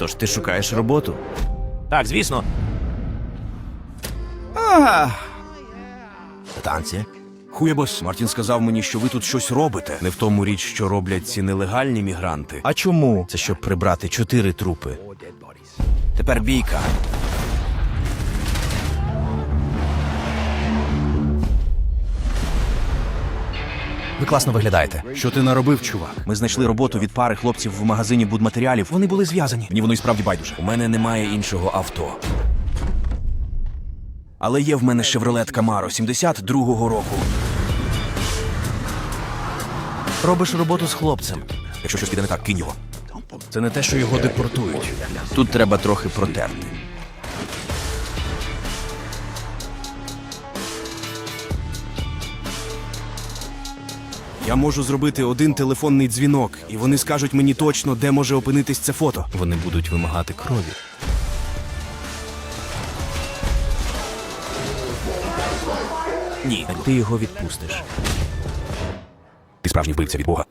Тож ти шукаєш роботу. Так, звісно. Танці. Хуєбос, Мартін сказав мені, що ви тут щось робите. Не в тому річ, що роблять ці нелегальні мігранти. А чому? Це щоб прибрати чотири трупи. Тепер бійка. Ви класно виглядаєте. Що ти наробив, чувак? Ми знайшли роботу від пари хлопців в магазині будматеріалів. Вони були зв'язані. Мені воно і справді байдуже. У мене немає іншого авто. Але є в мене Chevrolet Camaro 72-го року. Робиш роботу з хлопцем. Якщо щось піде не так, кинь його. Це не те, що його депортують. Тут треба трохи протерти. Я можу зробити один телефонний дзвінок, і вони скажуть мені точно, де може опинитись це фото. Вони будуть вимагати крові. Ні, Ти його відпустиш. ти справжній вбивця від Бога.